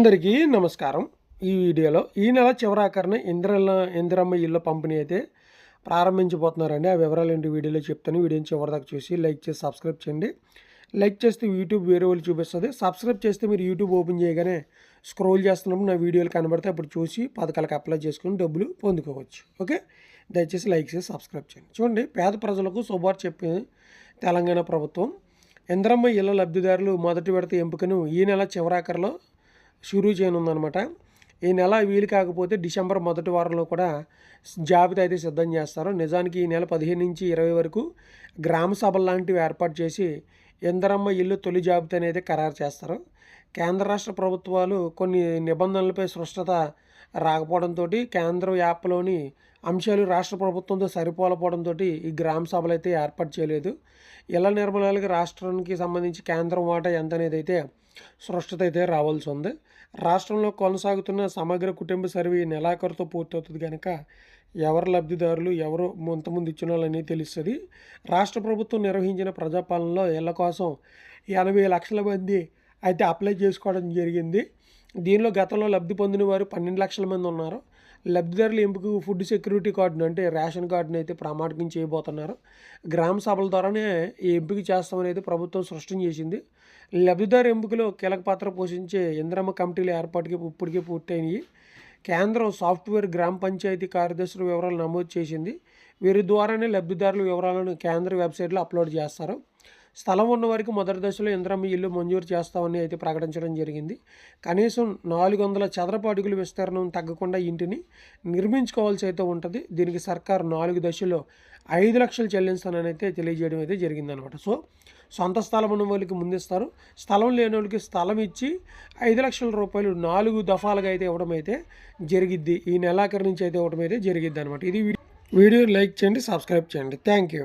అందరికీ నమస్కారం. ఈ వీడియోలో ఈ నెల చివరాకరణ ఇంద్ర ఇందిరమ్మ ఇల్లు పంపిణీ అయితే ప్రారంభించబోతున్నారండి. ఆ వివరాలు ఏంటి వీడియోలో చెప్తాను. వీడియోని చివరిదాకా చూసి లైక్ చేసి సబ్స్క్రైబ్ చేయండి. లైక్ చేస్తే యూట్యూబ్ వేరే వాళ్ళు చూపిస్తుంది. సబ్స్క్రైబ్ చేస్తే మీరు యూట్యూబ్ ఓపెన్ చేయగానే స్క్రోల్ చేస్తున్నప్పుడు నా వీడియోలు కనబడితే అప్పుడు చూసి పథకాలకు అప్లై చేసుకుని డబ్బులు పొందుకోవచ్చు. ఓకే? దయచేసి లైక్ చేసి సబ్స్క్రైబ్ చేయండి. చూడండి పేద ప్రజలకు శుభార్ చెప్పింది తెలంగాణ ప్రభుత్వం. ఇంద్రమ్మ ఇళ్ళ లబ్ధిదారులు మొదటి విడత ఎంపికను ఈ నెల చివరాఖరిలో షురూ చేయనుందనమాట. ఈ నెల వీలు కాకపోతే డిసెంబర్ మొదటి వారంలో కూడా జాబితా అయితే సిద్ధం చేస్తారు. నిజానికి ఈ నెల పదిహేను నుంచి ఇరవై వరకు గ్రామ సభలు లాంటివి ఏర్పాటు చేసి ఇందరమ్మ ఇల్లు తొలి జాబితాని అయితే ఖరారు చేస్తారు. కేంద్ర రాష్ట్ర ప్రభుత్వాలు కొన్ని నిబంధనలపై స్పష్టత రాకపోవడంతో కేంద్ర యాప్లోని అంశాలు రాష్ట్ర ప్రభుత్వంతో సరిపోలపోవడంతో ఈ గ్రామ సభలు అయితే ఏర్పాటు చేయలేదు. ఇళ్ళ నిర్మాణాలకి రాష్ట్రానికి సంబంధించి కేంద్రం వాటా ఎంత అనేది అయితే స్పష్టత అయితే రావాల్సి ఉంది. రాష్ట్రంలో కొనసాగుతున్న సమగ్ర కుటుంబ సర్వే నెలాఖరుతో పూర్తవుతుంది కనుక ఎవరు లబ్ధిదారులు ఎవరు ముంతముందు ఇచ్చిన వాళ్ళని తెలుస్తుంది. రాష్ట్ర ప్రభుత్వం నిర్వహించిన ప్రజాపాలనలో ఇళ్ళ కోసం ఎనభై లక్షల మంది అయితే అప్లై చేసుకోవడం జరిగింది. దీనిలో గతంలో లబ్ధి పొందిన వారు పన్నెండు లక్షల మంది ఉన్నారు. లబ్ధిదారుల ఎంపిక ఫుడ్ సెక్యూరిటీ కార్డును అంటే రేషన్ కార్డును అయితే ప్రామాణికం చేయబోతున్నారు. గ్రామ సభల ద్వారానే ఈ ఎంపిక చేస్తామని అయితే ప్రభుత్వం స్పష్టం చేసింది. లబ్ధిదారు ఎంపికలో కీలక పాత్ర పోషించే ఇంద్రమ్మ కమిటీల ఏర్పాటుకి ఇప్పటికే పూర్తయినాయి. కేంద్రం సాఫ్ట్వేర్ గ్రామ పంచాయతీ కార్యదర్శుల వివరాలు నమోదు చేసింది. వీరి ద్వారానే లబ్ధిదారుల వివరాలను కేంద్ర వెబ్సైట్లో అప్లోడ్ చేస్తారు. స్థలం ఉన్న వారికి మొదటి దశలో ఇంద్రమ్మ ఇల్లు మంజూరు చేస్తామని అయితే ప్రకటించడం జరిగింది. కనీసం నాలుగు వందల చదరపు అడుగుల విస్తీర్ణం తగ్గకుండా ఇంటిని నిర్మించుకోవాల్సి అయితే ఉంటుంది. దీనికి సర్కారు నాలుగు దశలో ఐదు లక్షలు చెల్లిస్తానని అయితే తెలియజేయడం అయితే జరిగిందనమాట సో సొంత స్థలం ఉన్న వాళ్ళకి ముందిస్తారు. స్థలం లేని వాళ్ళకి స్థలం ఇచ్చి ఐదు లక్షల రూపాయలు నాలుగు దఫాలుగా అయితే ఇవ్వడం అయితే జరిగిద్ది. ఈ నెలాఖరి నుంచి అయితే ఇవ్వడం అయితే జరిగిద్ది అనమాట ఇది వీడియో. లైక్ చేయండి సబ్స్క్రైబ్ చేయండి. Thank you.